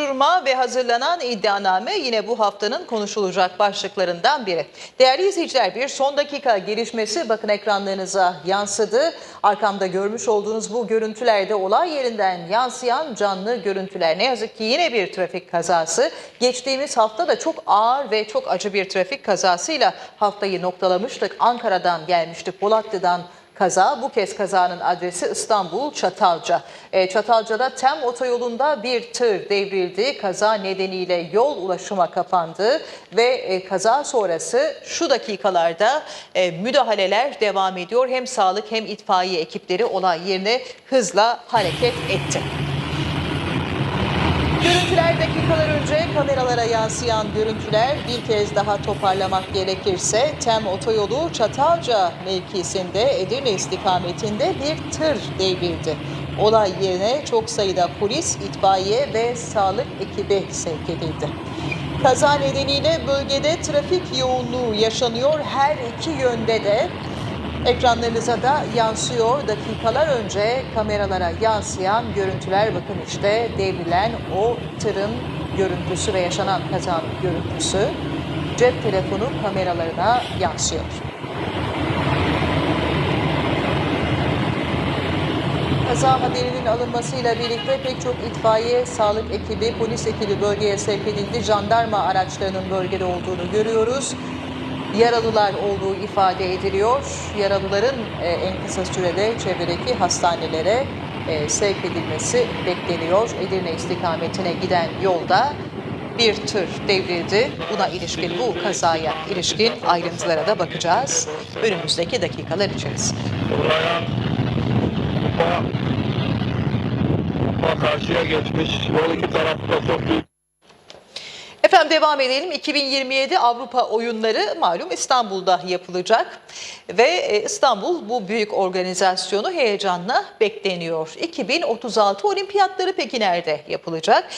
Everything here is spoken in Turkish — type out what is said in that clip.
soruşturma ve hazırlanan iddianame yine bu haftanın konuşulacak başlıklarından biri. Değerli izleyiciler bir son dakika gelişmesi bakın ekranlarınıza yansıdı. Arkamda görmüş olduğunuz bu görüntülerde olay yerinden yansıyan canlı görüntüler. Ne yazık ki yine bir trafik kazası. Geçtiğimiz hafta da çok ağır ve çok acı bir trafik kazasıyla haftayı noktalamıştık. Ankara'dan gelmişti Polatlı'dan kaza. Bu kez kazanın adresi İstanbul Çatalca. E, Çatalca'da TEM otoyolunda bir tır devrildi. Kaza nedeniyle yol ulaşıma kapandı ve e, kaza sonrası şu dakikalarda e, müdahaleler devam ediyor. Hem sağlık hem itfaiye ekipleri olay yerine hızla hareket etti. Görüntüler dakikalar önce kameralara yansıyan görüntüler bir kez daha toparlamak gerekirse TEM otoyolu Çatalca mevkisinde Edirne istikametinde bir tır devrildi. Olay yerine çok sayıda polis, itfaiye ve sağlık ekibi sevk edildi. Kaza nedeniyle bölgede trafik yoğunluğu yaşanıyor her iki yönde de. Ekranlarınıza da yansıyor. Dakikalar önce kameralara yansıyan görüntüler bakın işte devrilen o tırın görüntüsü ve yaşanan kazanın görüntüsü cep telefonu kameralarına yansıyor. Kaza haberinin alınmasıyla birlikte pek çok itfaiye, sağlık ekibi, polis ekibi bölgeye sevk edildi. Jandarma araçlarının bölgede olduğunu görüyoruz. Yaralılar olduğu ifade ediliyor. Yaralıların e, en kısa sürede çevredeki hastanelere e, sevk edilmesi bekleniyor. Edirne istikametine giden yolda bir tır devrildi. Buna ilişkin bu kazaya ilişkin ayrıntılara da bakacağız önümüzdeki dakikalar içerisinde. Karşıya geçmiş. Yol iki tarafta çok büyük Efendim devam edelim. 2027 Avrupa oyunları malum İstanbul'da yapılacak ve e, İstanbul bu büyük organizasyonu heyecanla bekleniyor. 2036 olimpiyatları peki nerede yapılacak?